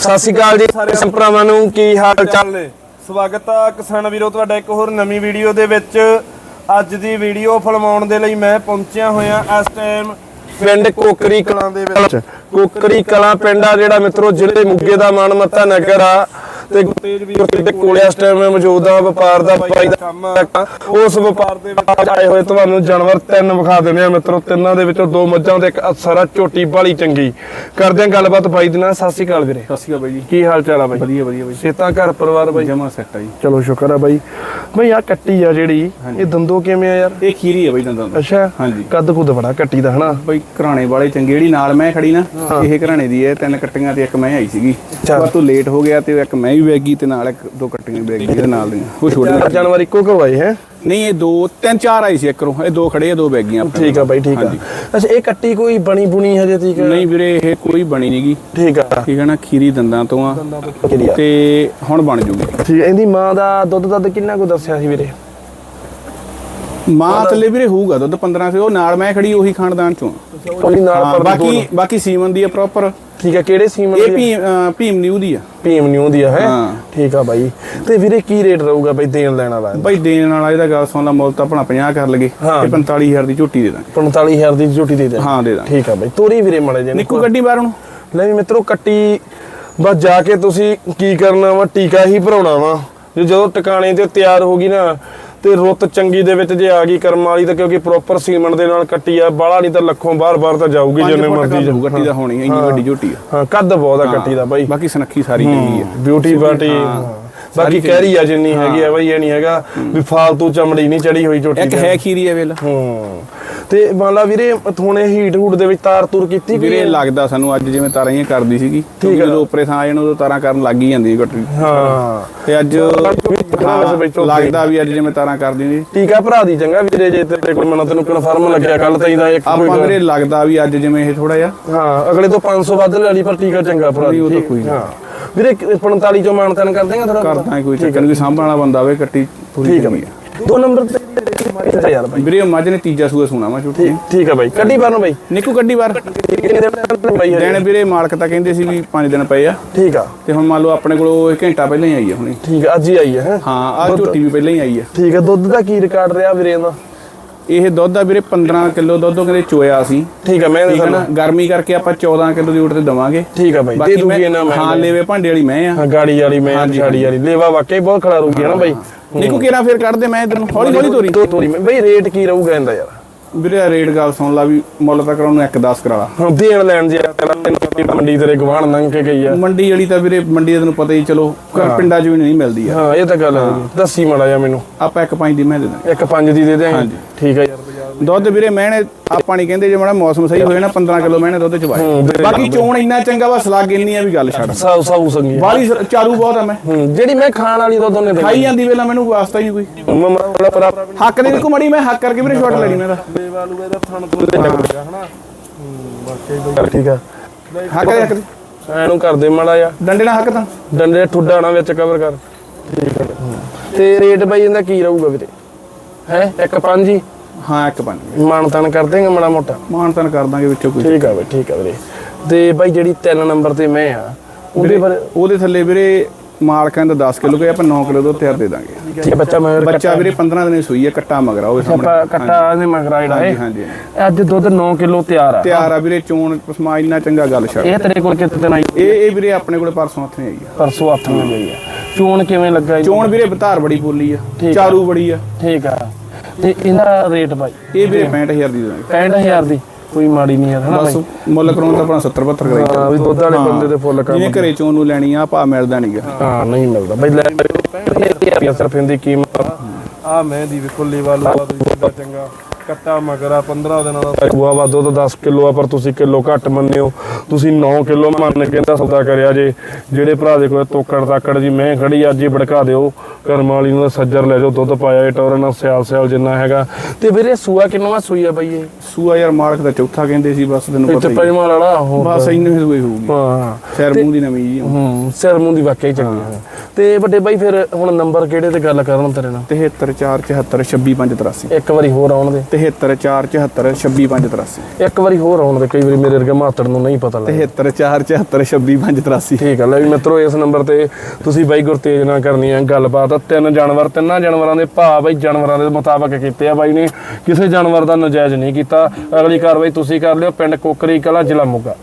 ਸਤਿ ਸ਼੍ਰੀ ਅਕਾਲ ਜੀ ਸਾਰੇ ਸੰਪਰਾਵਾਂ ਨੂੰ ਕੀ ਹਾਲ ਚਾਲ? ਨੇ? ਸਵਾਗਤ ਆ ਕਿਸਾਨ ਵੀਰੋ ਤੁਹਾਡਾ ਇੱਕ ਹੋਰ ਨਵੀਂ ਵੀਡੀਓ ਦੇ ਵਿੱਚ। ਅੱਜ ਦੀ ਵੀਡੀਓ ਫਿਲਮਾਉਣ ਦੇ ਲਈ ਮੈਂ ਪਹੁੰਚਿਆ ਹੋਇਆ ਇਸ ਟਾਈਮ ਪਿੰਡ ਕੋਕਰੀ ਕਲਾਂ ਦੇ ਵਿੱਚ। ਕੋਕਰੀ ਕਲਾਂ ਪਿੰਡ ਆ ਜਿਹੜਾ ਮਿੱਤਰੋ ਜਿਹੜੇ ਮੁੱਗੇ ਦਾ ਮਾਨਮੱਤਾ ਨਗਰ ਆ। ਤੇ ਤੇਜ ਵੀ ਦੇ ਕੋਲੇ ਇਸ ਟਾਈਮ ਮੌਜੂਦ ਆ ਵਪਾਰ ਦਾ ਬਾਈ ਦਾ ਕੰਮ ਆ। ਉਸ ਵਪਾਰ ਦੇ ਵਿੱਚ ਆਏ ਹੋਏ ਤੁਹਾਨੂੰ ਜਾਨਵਰ ਤਿੰਨ ਵਿਖਾ ਦਿੰਦੇ ਆ ਮਿੱਤਰੋ ਤਿੰਨਾਂ ਦੇ ਵਿੱਚੋਂ ਦੋ ਮੱਝਾਂ ਤੇ ਇੱਕ ਅਸਰਾ ਝੋਟੀ ਬਾਲੀ ਚੰਗੀ। ਕਰਦੇ ਆ ਗੱਲਬਾਤ ਬਾਈ ਦੇ ਨਾਲ। ਸਤਿ ਸ਼੍ਰੀ ਅਕਾਲ ਵੀਰੇ। ਸਤਿ ਸ਼੍ਰੀ ਅਕਾਲ ਬਾਈ ਜੀ। ਕੀ ਹਾਲ ਚਾਲ ਆ ਬਾਈ? ਵਧੀਆ ਵਧੀਆ ਬਾਈ ਸੇਤਾ ਘਰ ਪਰਿਵਾਰ ਬਾਈ? ਜਮਾ ਸੈੱਟ ਆ ਜੀ। ਚਲੋ ਸ਼ੁਕਰ ਆ ਬਾਈ। ਬਈ ਆ ਕੱਟੀ ਆ ਜਿਹੜੀ ਇਹ ਦੰਦੋ ਕਿਵੇਂ ਆ ਯਾਰ? ਇਹ ਖੀਰੀ ਹੈ ਬਾਈ ਦੰਦਾਂ ਦਾ। ਅੱਛਾ ਹਾਂਜੀ। ਕੱਦ ਕੁੱਦ ਬੜਾ ਕੱਟੀ ਦਾ ਹਨਾ? ਬਾਈ ਘਰਾਣੇ ਵਾਲੇ ਚੰਗੇ ਜਿਹੜੀ ਨਾਲ ਮੈਂ ਖੜੀ ਨਾ ਇਹ ਘਰਾਣੇ ਦੀ ਹੈ ਤਿੰਨ ਕੱਟੀਆਂ ਤੇ ਇੱਕ ਮੈਂ ਆਈ ਸੀਗੀ। ਪਰ ਤੂੰ ਲੇਟ ਹੋ ਗਿਆ ਤੇ ਇੱਕ ਮੈਂ ਵੀ ਵੈਗੀ ਤੇ ਨਾਲ ਇੱਕ ਦੋ ਕੱਟੀਆਂ ਵੈਗੀ ਇਹਦੇ ਨਾਲ ਦੀਆਂ। ਉਹ ਛੋਟੇ ਚਾਰ ਜਾਨਵਰ ਇੱਕੋ ਕੋ ਆਏ ਹੈ? ਨਹੀਂ ਇਹ ਦੋ ਤਿੰਨ ਚਾਰ ਆਈ ਸੀ ਇੱਕਰੋਂ। ਇਹ ਦੋ ਖੜੇ ਆ ਦੋ ਵੈਗੀਆਂ ਆਪਣੇ ਠੀਕ ਆ ਬਾਈ ਠੀਕ ਆ। ਅੱਛਾ ਇਹ ਕੱਟੀ ਕੋਈ ਬਣੀ ਬੁਣੀ ਹਜੇ ਆ ਨਹੀਂ ਵੀਰੇ ਇਹ ਕੋਈ ਬਣੀ ਨਹੀਂਗੀ ਠੀਕ ਆ। ਠੀਕ ਨਾ ਖੀਰੀ ਦੰਦਾਂ ਤੋਂ ਆ। ਆ? ਤੇ ਹੁਣ ਬਣ ਜੂਗੀ। ਠੀਕ ਆ, ਇਹਦੀ ਮਾਂ ਦਾ ਦੁੱਧ ਦੱਧ ਕਿੰਨਾ ਕੋ ਦੱਸਿਆ ਸੀ ਵੀਰੇ? ਮਾਂ ਥੱਲੇ ਵੀਰੇ ਹੋਊਗਾ ਦੁੱਧ 15 ਸੇ ਉਹ ਨਾਲ ਮੈਂ ਖੜੀ ਉਹੀ ਖਾਨਦਾਨ ਚੋਂ। ਆ। ਬਾਕੀ ਬਾਕੀ ਸੀਮਨ ਦੀ ਆ ਪ੍ਰੋਪਰ ਠੀਕ ਆ ਕਿਹੜੇ ਸੀਮਨ ਇਹ ਦੀ ਭੀਮ ਅਹ ਭੀਮ ਨਿਊ ਦੀ ਆ। ਭੀਮ ਨਿਊ ਦੀ ਆ ਹੈ? ਹਾਂ। ਠੀਕ ਆ ਬਾਈ। ਤੇ ਵੀਰੇ ਕੀ ਰੇਟ ਰਹੂਗਾ ਬਾਈ ਦੇਣ ਲੈਣ ਵਾਲਾ? ਭਾਈ ਦੇਣ ਵਾਲਾ ਇਹਦਾ ਗੱਲ ਸੁਣ ਲਾ ਮੁੱਲ ਤਾਂ ਆਪਣਾ 50 ਕਰ ਲਗੇ ਹਾਂ। ਤੇ 45000 ਦੀ ਝੋਟੀ ਦੇ ਦਾਂਗੇ। 45000 ਦੀ ਝੋਟੀ ਦੇ ਦੇ ਹਾਂ ਦੇ ਦਾਂਗੇ। ਠੀਕ ਆ ਬਾਈ। ਤੋਰੀ ਵੀਰੇ ਮੜੇ ਜੇ ਨਿੱਕੂ ਗੱਡੀ ਬਾਹਰ ਨੂੰ। ਲੈ ਵੀ ਮਿੱਤਰੋ ਕੱਟੀ। ਬਸ ਜਾ ਕੇ ਤੁਸੀਂ ਕੀ ਕਰਨਾ ਵਾ ਟੀਕਾ ਹੀ ਭਰਾਉਣਾ ਵਾ। ਜੇ ਜਦੋਂ ਟਿਕਾਣੇ ਤੇ ਤਿਆਰ ਹੋ ਗਈ ਨਾ ਤੇ ਰੁੱਤ ਚੰਗੀ ਦੇ ਵਿੱਚ ਜੇ ਆ ਗਈ ਕਰਮ ਵਾਲੀ ਤਾਂ ਕਿਉਂਕਿ ਪ੍ਰੋਪਰ ਸੀਮੈਂਟ ਦੇ ਨਾਲ ਕੱਟੀ ਆ ਬਾਹਲਾ ਨਹੀਂ ਤਾਂ ਲੱਖੋਂ ਬਾਰ-ਬਾਰ ਤਾਂ ਜਾਊਗੀ ਜਿੰਨੇ ਮਰਜ਼ੀ ਜਾਊ। ਗੱਡੀ ਦਾ ਹੋਣੀ ਇੰਨੀ ਵੱਡੀ ਝੋਟੀ ਆ। ਹਾਂ ਕੱਦ ਬਹੁਤ ਆ ਕੱਟੀ ਦਾ ਬਾਈ। ਬਾਕੀ ਸੁਨੱਖੀ ਸਾਰੀ ਹੈਗੀ ਆ। ਬਿਊਟੀ ਬਾਟੀ ਬਾਕੀ ਕਹਿਰੀ ਆ ਜਿੰਨੀ ਹੈਗੀ ਆ ਬਾਈ ਇਹ ਨਹੀਂ ਹੈਗਾ ਵੀ ਫਾਲਤੂ ਚਮੜੀ ਨਹੀਂ ਚੜੀ ਹੋਈ ਝੋਟੀ ਇੱਕ। ਹੈ ਖੀਰੀ ਆ ਵੇਲ। ਹੂੰ। ਤੇ ਮੰਨ ਲਾ ਵੀਰੇ ਥੋਣੇ ਹੀਟ ਹੂਟ ਦੇ ਵਿੱਚ ਤਾਰ ਤੂਰ ਕੀਤੀ? ਵੀਰੇ ਲੱਗਦਾ ਸਾਨੂੰ ਅੱਜ ਜਿਵੇਂ ਤਾਰਾਂ ਹੀ ਕਰਦੀ ਸੀਗੀ। ਜਦੋਂ ਉੱਪਰੇ ਥਾਂ ਆ ਜਾਣ ਉਦੋਂ ਤਾਰਾਂ ਕਰਨ ਲੱਗ ਹੀ ਜਾਂਦੀ ਗੱਡੀ ਹਾਂ। ਤੇ ਅੱਜ ਹਾਂ, ਹਾਂ, ਲੱਗਦਾ ਵੀ ਅੱਜ ਜਿਵੇਂ ਤਾਰਾਂ ਕਰਦੀ ਨਹੀਂ ਟੀਕਾ ਭਰਾ ਦੀ ਚੰਗਾ ਵੀਰੇ ਜੇ ਤੇਰੇ ਕੋਲ ਮਨ ਤੈਨੂੰ ਕਨਫਰਮ ਲੱਗਿਆ ਕੱਲ ਤਾਈ ਦਾ ਇੱਕ ਆਪਾਂ ਵੀਰੇ ਲੱਗਦਾ ਵੀ ਅੱਜ ਜਿਵੇਂ ਇਹ ਥੋੜਾ ਜਿਹਾ। ਹਾਂ ਅਗਲੇ ਤੋਂ 500 ਵੱਧ ਲੈ ਲਈ ਪਰ ਟੀਕਾ ਚੰਗਾ ਭਰਾ ਨਹੀਂ, ਉਹ ਤਾਂ ਕੋਈ ਨਹੀਂ। ਵੀਰੇ 45 ਚੋਂ ਮਾਨਤਨ ਕਰ ਦੇਗਾ ਥੋੜਾ ਕਰਦਾ ਕੋਈ ਚੱਕਰ ਨਹੀਂ ਸਾਂਭਣ ਵਾਲਾ ਬੰਦਾ ਹੋਵੇ ਕੱਟੀ ਪੂਰੀ ਠੀਕ ਆ ਚੰਗੀ ਬਾਈ। ਦੋ ਨੰਬਰ ਤੇ ਯਾਰ ਬਾਈ। ਵੀਰੇ ਮੱਝ ਨੇ ਤੀਜਾ ਸੂਆ ਸੁਣਾ ਵਾ ਝੂਠੀ। ਠੀਕ ਆ ਬਾਈ। ਕੱਢੀ ਬਾਹਰੋਂ ਬਾਈ। ਨਿੱਕੂ ਬਾਈ ਹਜੇ? ਦਿਨ ਵੀਰੇ ਮਾਲਕ ਤਾਂ ਕਹਿੰਦੇ ਸੀ ਵੀ 5 ਦਿਨ ਪਏ ਆ। ਠੀਕ ਆ। ਤੇ ਹੁਣ ਮੰਨ ਲਓ ਆਪਣੇ ਕੋਲ ਇੱਕ ਘੰਟਾ ਪਹਿਲਾਂ ਹੀ ਆਈ ਆ ਹੁਣੇ। ਠੀਕ ਆ ਅੱਜ ਹੀ ਆਈ ਹੈ ਹੈਂ? ਆਹ ਝੋਟੀ ਵੀ ਪਹਿਲਾਂ ਹੀ ਆਈ ਆ। ਠੀਕ ਆ ਦੁੱਧ ਦਾ ਕੀ ਰਿਕਾਰਡ ਰਿਹਾ ਵੀਰੇ ਦਾ ਇਹ ਦੁੱਧ ਆ ਵੀਰੇ 15 ਕਿਲੋ ਦੁੱਧ ਉਹ ਕਹਿੰਦੇ ਚੋਇਆ ਸੀ। ਠੀਕ ਆ ਮੈਂ ਠੀਕ ਹੈ ਨਾ? ਗਰਮੀ ਕਰਕੇ ਆਪਾਂ 14 ਕਿਲੋ ਦੀ ਊਟ ਤੇ ਦਵਾਂਗੇ। ਠੀਕ ਆ ਬਾਈ ਦੇ ਦੂਗੀ ਮੈਂ ਨਾ ਮੈਂ। ਹਾਂ ਲੇਵੇ ਭਾਂਡੇ ਵਾਲੀ ਮੈਂ ਆ। ਹਾਂ ਗਾੜੀ ਵਾਲੀ ਮੈਂ ਗਾੜੀ ਵਾਲੀ। ਲੇਵਾ ਵਾਕਈ ਬਹੁਤ ਖੜਾ ਰੂਗੀ ਹੈ ਨਾ ਬਾਈ? ਨਿੱਕੂ ਕਿਹੜਾ ਫੇਰ ਕੱਢ ਦੇ ਮੈਂ ਇਧਰ ਨੂੰ ਹੌਲੀ ਹੌਲੀ ਤੋਰੀ ਤੋਰੀ। ਮੈਂ ਬਾਈ ਰੇਟ ਕੀ ਰਹੂਗਾ ਇਹਦਾ ਯਾਰ? ਵੀਰੇ ਰੇਟ ਗੱਲ ਸੁਣ ਲਾ ਵੀ ਮੁੱਲ ਤਾਂ ਕਰਾਉਣ ਨੂੰ 1.10 ਕਰਾ ਲਾ। ਹਾਂ ਦੇਣ ਲੈਣ ਜੇ ਪਹਿਲਾਂ ਮੰਡੀ ਤੇਰੇ ਗਵਾਣ ਲੰਘ ਕੇ ਗਈ ਆ। ਮੰਡੀ ਵਾਲੀ ਤਾਂ ਵੀਰੇ ਮੰਡੀ ਦਾ ਤੈਨੂੰ ਪਤਾ ਹੀ ਚਲੋ ਘਰ ਪਿੰਡਾਂ 'ਚ ਵੀ ਨਹੀਂ ਮਿਲਦੀ ਆ। ਹਾਂ ਇਹ ਤਾਂ ਗੱਲ ਹੈ। ਦੱਸੀ ਮਾੜਾ ਜਾ ਮੈਨੂੰ। ਆਪਾਂ ਇੱਕ ਪੰਜ ਦੀ ਮੈਂ ਦੇ ਦਾਂਗੇ। ਇੱਕ ਪੰਜ ਦੀ ਦੇ ਦੇ ਹਾਂਜੀ। ਠੀਕ ਆ ਯਾਰ। ਦੁੱਧ ਵੀਰੇ ਮੈਨੇ ਆਪਾਂ ਨਹੀਂ ਕਹਿੰਦੇ ਜੇ ਮਾੜਾ ਮੌਸਮ ਸਹੀ ਹੋਏ ਨਾ 15 ਕਿਲੋ ਮੈਨੇ ਦੁੱਧ ਚ ਹੂੰ, ਵਾਏ ਵੀਰੇ। ਬਾਕੀ ਚੋਣ ਇੰਨਾ ਚੰਗਾ ਵਾ ਸਲਾਗ ਇੰਨੀ ਆ ਵੀ ਗੱਲ ਛੱਡ। ਸਾਊ ਸਾਊ ਸੰਗੀ ਬਾਲੀ ਚਾਰੂ ਬਹੁਤ ਆ ਮੈਂ। ਹੂੰ ਜਿਹੜੀ ਮੈਂ ਖਾਣ ਵਾਲੀ ਦੁੱਧ ਉਹਨੇ ਦੇ ਖਾਈ ਜਾਂਦੀ ਵੇਲਾ ਮੈਨੂੰ ਵਾਸਤਾ ਹੀ ਨਹੀਂ ਕੋਈ। ਮਮਾ ਪਰ ਹੱਕ ਦੇ ਨਿੱਕੂ ਮੜੀ ਮੈਂ ਹੱਕ ਕਰਕੇ ਵੀਰੇ ਸ਼ਾਟ ਲੈਣੀ ਮੈਂ ਤਾਂ। ਵਾਲੂ ਇਹਦਾ ਥਣ ਤੋਂ ਲੱਗਾ ਹਨਾ? ਠੀਕ ਆ। ਹੱਕ ਦੇ ਹੱਕ ਦੇ। ਐਨੂੰ ਕਰ ਦੇ ਮਾੜਾ ਜਾ ਡੰਡੇ ਨਾਲ ਹੱਕ ਤਾਂ। ਡੰਡੇ ਠੁੱਡਾ ਨਾ ਵਿੱਚ ਕਵਰ ਕਰ। ਠੀਕ ਆ। ਤੇ ਰੇਟ ਬਾਈ ਇਹਦਾ ਕੀ ਰਹੂਗਾ ਵੀਰੇ? ਹੈ? ਇੱਕ ਪੰਜ ਹੀ ਹਾਂ ਇੱਕ ਪੰਜ ਮਾਨ ਤਾਨ ਕਰ ਦੇਗਾ ਮਾੜਾ ਮੋਟਾ? ਮਾਨ ਤਨ ਕਰ ਦਾਂਗੇ ਵਿੱਚੋਂ ਕੋਈ ਠੀਕ ਆ ਬਈ ਠੀਕ ਆ ਵੀਰੇ। ਤੇ ਬਾਈ ਜਿਹੜੀ 3 ਨੰਬਰ ਤੇ ਮੈਂ ਆ ਉਹਦੇ ਬਾਰੇ ਉਹਦੇ ਥੱਲੇ ਵੀਰੇ ਮਾਲਕਾਂ ਦਾ 10 ਕਿਲੋ ਗਏ ਆਪਾਂ 9 ਕਿਲੋ ਦੁੱਧ ਤਿਆਰ ਦੇ ਦਾਂਗੇ। ਠੀਕ ਬੱਚਾ ਮੈਂ ਬੱਚਾ ਵੀਰੇ 15 ਦਿਨੇ ਸੂਈ ਆ ਕੱਟਾ ਮਗਰਾ ਆਪਾਂ ਸਾਹਮਣੇ। ਕੱਟਾ ਇਹਨੇ ਮਗਰਾ ਜਿਹੜਾ ਹੈ ਹਾਂਜੀ ਅੱਜ ਦੁੱਧ 9 ਕਿਲੋ ਤਿਆਰ ਆ। ਤਿਆਰ ਆ ਵੀਰੇ ਚੋਣ ਪਸਮਾ ਇੰਨਾ ਚੰਗਾ ਗੱਲ ਛੱਡ। ਇਹ ਤੇਰੇ ਕੋਲ ਕਿਤੇ ਦਿਨ ਆਈ? ਇਹ ਇਹ ਵੀਰੇ ਆਪਣੇ ਕੋਲੇ ਪਰਸੋਂ ਹੱਥ ਨਹੀਂ ਆਈ ਆ। ਪਰਸੋਂ ਹੱਥ ਨੂੰ ਗਈ ਆ। ਚੋਣ ਕਿਵੇਂ ਲੱਗਾ? ਚੋਣ ਵੀਰੇ ਬਤਾਰ ਬੜੀ ਬੋਲੀ ਆ। ਚਾਰੂ ਬੜੀ ਆ। ਠੀਕ ਆ। ਤੇ ਇਹਦਾ ਰੇਟ ਬਾਈ। ਇਹ ਵੀਰੇ 65000 ਦੀ ਦਾਂਗੇ 65000 ਦੀ। ਕੋਈ ਮਾੜੀ ਨਹੀਂ ਹੈ ਹਨਾ ਬਸ ਬਾਈ? ਮੁੱਲ ਕਰਾਉਣ ਤਾਂ ਆਪਣਾ 70 72 ਕਰਾਈ। ਹਾਂ ਵੀ ਦੁੱਧ ਵਾਲੇ ਬੰਦੇ ਦੇ ਫੁੱਲ ਕੰਮ ਜਿਹਨੇ ਘਰੇ ਚੋਣ ਨੂੰ ਲੈਣੀ ਆ ਭਾ ਮਿਲਦਾ ਨਹੀਂਗਾ ਹਾਂ ਨਹੀਂ ਮਿਲਦਾ। ਬਾਈ ਲੈ 65000 ਸਿਰਫ ਇਹਦੀ ਕੀਮਤ ਆ। ਮੈਂ ਦੀ ਵੇਖੋ ਲੇਵਾ ਲੂਆ ਤੁਸੀਂ ਕਿੱਡਾ ਚੰਗਾ। ਕੱਟਾ ਮਗਰਾ 15 ਦਿਨਾਂ ਦਾ ਗੁਆ ਵਾ ਦੁੱਧ 10 ਕਿਲੋ ਆ ਪਰ ਤੁਸੀਂ ਕਿਲੋ ਘੱਟ ਮੰਨਿਓ। ਤੁਸੀਂ 9 ਕਿਲੋ ਮੰਨ ਕੇ ਤਾਂ ਸੌਦਾ ਕਰਿਆ ਜੇ। ਜਿਹੜੇ ਭਰਾ ਦੇ ਕੋਲ ਤੋਕੜ ਤਾਕੜ ਜੀ ਮੈਂ ਖੜੀ ਅੱਜ ਹੀ ਭੜਕਾ ਦਿਓ। ਕਰਮ ਵਾਲੀ ਨੂੰ ਸੱਜਰ ਲੈ ਜਾਓ ਦੁੱਧ ਪਾਇਆ ਏ ਟੋਰਨ ਨਾਲ ਸਿਆਲ ਸਿਆਲ ਜਿੰਨਾ ਹੈਗਾ। ਤੇ ਵੀਰੇ ਸੂਆ ਕਿੰਨਵਾ ਸੂਈ ਆ ਬਾਈ ਇਹ? ਸੂਆ ਯਾਰ ਮਾਲਕ ਦਾ ਚੌਥਾ ਕਹਿੰਦੇ ਸੀ ਬਸ ਤੈਨੂੰ ਪਤਾ ਹੀ। ਪੰਜਵਾਂ ਵਾਲਾ ਹੋਰ ਬਸ ਇੰਨੇ ਹੀ ਸੂਈ ਹੋਊਗੀ। ਹਾਂ। ਸਿਰ ਮੂੰਹ ਦੀ ਨਵੀਂ ਜੀ ਹੂੰ ਸਿਰ ਮੂੰਹ ਦੀ ਵਾਕਈ ਚੰਗੀ ਹੈ। ਤੇ ਵੱਡੇ ਬਾਈ ਫਿਰ ਹੁਣ ਨੰਬਰ ਕਿਹੜੇ ਤੇ ਗੱਲ ਕਰਨ ਤੇਰੇ ਨਾਲ? 73474265583 ਇੱਕ ਵਾਰੀ ਹੋਰ ਆਉਣ ਦੇ। 73474265583 ਇੱਕ ਵਾਰੀ ਹੋਰ ਆਉਣ ਦੇ ਕਈ ਵਾਰੀ ਮੇਰੇ ਵਰਗੇ ਮਾਤੜ ਨੂੰ ਨਹੀਂ ਪਤਾ ਲੱਗਦਾ। 73474265583 ਠੀਕ ਹੈ ਲੈ ਵੀ ਮਿੱਤਰੋ ਇਸ ਨੰਬਰ ਤੇ ਤੁਸੀਂ ਬਾਈ ਗੁਰਤੇਜ ਨਾਲ ਕਰਨੀ ਹੈ ਗੱਲਬਾਤ। ਤਿੰਨ ਜਾਨਵਰ ਤਿੰਨਾਂ ਜਾਨਵਰਾਂ ਦੇ ਭਾਅ ਬਾਈ ਜਾਨਵਰਾਂ ਦੇ ਮੁਤਾਬਕ ਕੀਤੇ ਆ ਬਾਈ ਨੇ। ਕਿਸੇ ਜਾਨਵਰ ਦਾ ਨਜਾਇਜ਼ ਨਹੀਂ ਕੀਤਾ। ਅਗਲੀ ਕਾਰਵਾਈ ਤੁਸੀਂ ਕਰ ਲਿਓ। ਪਿੰਡ ਕੋਕਰੀ ਕਲਾ ਜ਼ਿਲ੍ਹਾ ਮੋਗਾ।